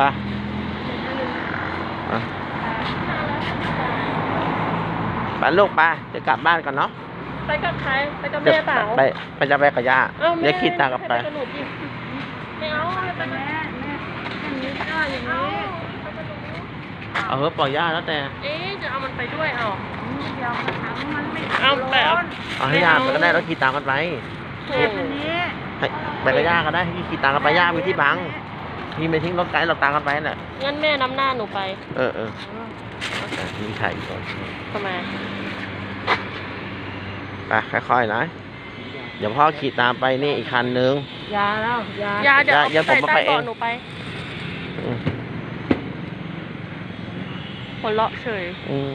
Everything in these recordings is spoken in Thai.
ไปอะไปลูกไปจะกลับบ้านกันเนาะไปกับใครไปกับแม่เปล่าไปไปจะไปกับย่าเอ้าแม่เดี๋ยวคิดตามกลับไปให้กับหนูดิไม่เอาไม่ไปกับแม่แม่อย่างนี้ก็อย่างนี้เอาเถอะปล่อยย่าแล้วแต่ เอ๊ะจะเอามันไปด้วยเอาเดี๋ยวกระถางมันไม่เอาแต่ร้เอาอนเอาให้ย่าไปก็ได้แล้วขี่ตามกันไปโถเก็บอันนี้ให้ไปกับย่าก็ได้ให้ขี่ตามกันไปย่ามีที่บัง พี่ไม่ทิ้งรถไกด์เราตามกันไปแหละงั้นแม่นำหน้าหนูไปเออเอออะมีถ่ายอีกก่อนทำไมไปค่อยๆนะเดี๋ยวพ่อขี่ตามไปนี่อีกคันนึง ยาแล้วยายาเดี๋ยวอย่าผมใส่มาใต้ไปเองเบาะหนูไปอืมหัวเราะเฉย อืม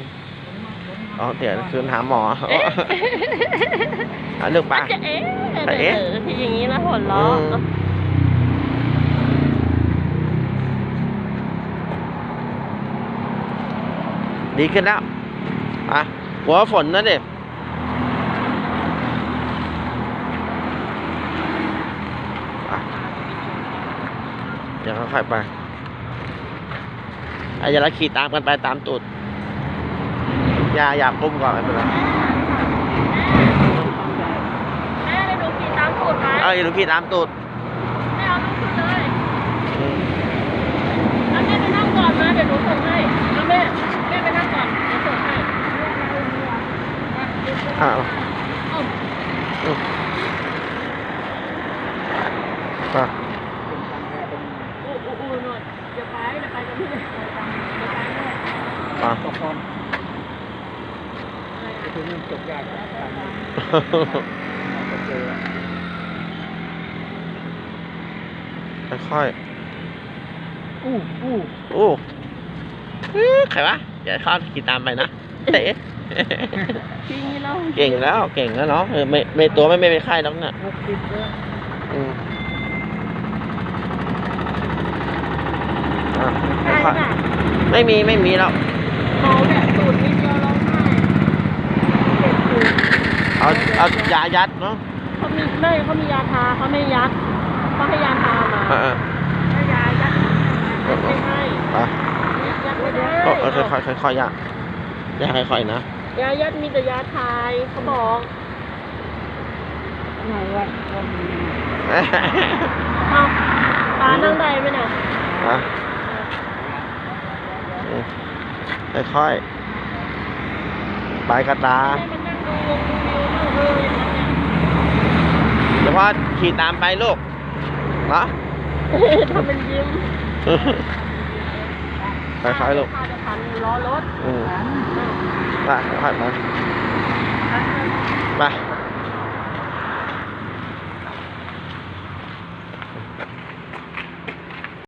อ๋อเดี๋ยวคืนหาหมอเอ๊ะ เอาลูกไปอาจจะเอ๊ะแต่เอ๊ะเออที่อย่างนี้นะหัวเราะ อืม ดีขึ้นแล้วอะหัวฝนนะเด็กเดี๋ยวค่อยๆไปอาอย่าละขี่ตามกันไปตามตูดอย่าอย่าก้มก่อนไม่เป็นไรแม่เลยหนูขี่ตามสูตรไหมเอาอย่าหนูขี่ตามตูด บพี่เดี๋ยวไปแม่อะตกคนจะถึงจบยากกันเจอค่อยอู้อู้ๆโอ้อื้อใครวะอย่าเข้าขี่ตามไปนะเตะ พี่นี่เราเก่งแล้ว เก่งแล้วเนาะเออไม่ไม่ตัวไม่ไม่เป็นไข้แล้วน่ะหกสิบแล้วอืมอะใช่ค่อยน่ะๆไม่มีไม่มีแล้วเมาเนี่ยสูตรนิดเดียวร้องไห้เจ็บสูตรเอาเอายายัดเนาะเขามีไม่เขามียาทาเขาไม่ยัดเขาให้ยาทามาอ่าอ่าถ้ายายัดไม่ให้อะยัดไม่ได้ ก็เออค่อยๆค่อยๆยาอยาค่อยๆนะ ยายัดมีแต่ยาทายเขาบอกไหนวะวันนี้เอาตานั่งได้ไหมน่ะอะอืมค่อยๆไปกระตาให้มันนั่งดูวงดูวิวดูเอออย่างนั้นเนี่ยเดี๋ยวพ่อขี่ตามไปลูกเนาะทำเป็นยิ้ม ค่อยๆลูกพาจะพันล้อรถอืมหันไปค่อยๆไปไป